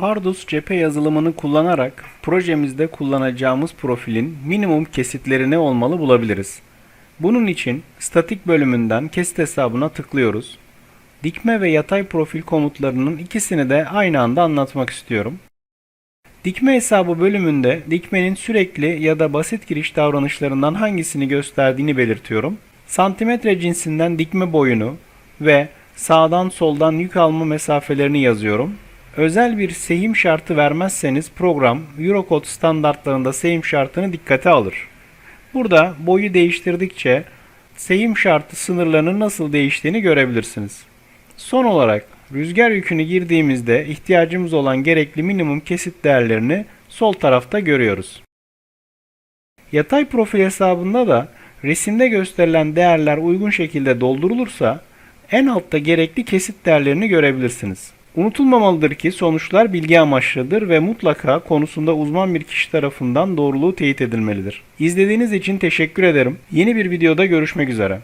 Pardus cephe yazılımını kullanarak projemizde kullanacağımız profilin minimum kesitleri ne olmalı bulabiliriz. Bunun için statik bölümünden kesit hesabına tıklıyoruz. Dikme ve yatay profil komutlarının ikisini de aynı anda anlatmak istiyorum. Dikme hesabı bölümünde dikmenin sürekli ya da basit giriş davranışlarından hangisini gösterdiğini belirtiyorum. Santimetre cinsinden dikme boyunu ve sağdan soldan yük alma mesafelerini yazıyorum. Özel bir sehim şartı vermezseniz program Eurocode standartlarında sehim şartını dikkate alır. Burada boyu değiştirdikçe sehim şartı sınırlarının nasıl değiştiğini görebilirsiniz. Son olarak rüzgar yükünü girdiğimizde ihtiyacımız olan gerekli minimum kesit değerlerini sol tarafta görüyoruz. Yatay profil hesabında da resimde gösterilen değerler uygun şekilde doldurulursa en altta gerekli kesit değerlerini görebilirsiniz. Unutulmamalıdır ki sonuçlar bilgi amaçlıdır ve mutlaka konusunda uzman bir kişi tarafından doğruluğu teyit edilmelidir. İzlediğiniz için teşekkür ederim. Yeni bir videoda görüşmek üzere.